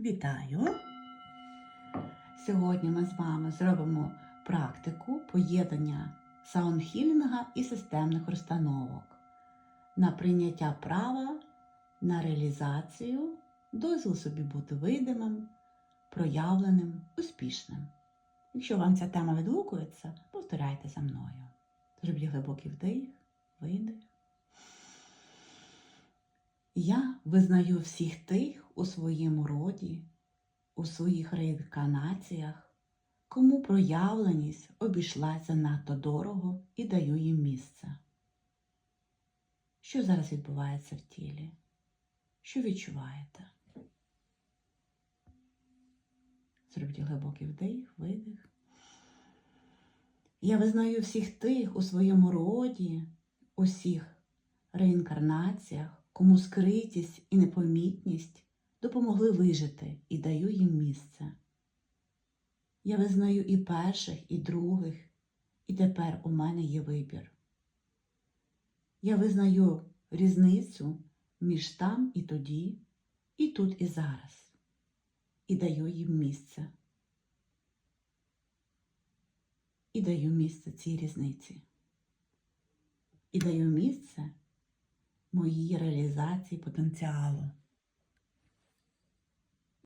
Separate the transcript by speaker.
Speaker 1: Вітаю! Сьогодні ми з вами зробимо практику поєднання саундхілінга і системних розстановок на прийняття права на реалізацію, дозвіл собі бути видимим, проявленим, успішним. Якщо вам ця тема відгукується, повторяйте за мною. Зробіть глибокий вдих, видих. Я визнаю всіх тих у своєму роді, у своїх реінкарнаціях, кому проявленість обійшлася надто дорого і даю їм місце. Що зараз відбувається в тілі? Що відчуваєте? Зробіть глибокий вдих, видих. Я визнаю всіх тих у своєму роді, усіх реінкарнаціях, кому скритість і непомітність допомогли вижити і даю їм місце. Я визнаю і перших, і других, і тепер у мене є вибір. Я визнаю різницю між там і тоді, і тут і зараз, і даю їм місце. І даю місце цій різниці. І даю місце моїй реалізації потенціалу.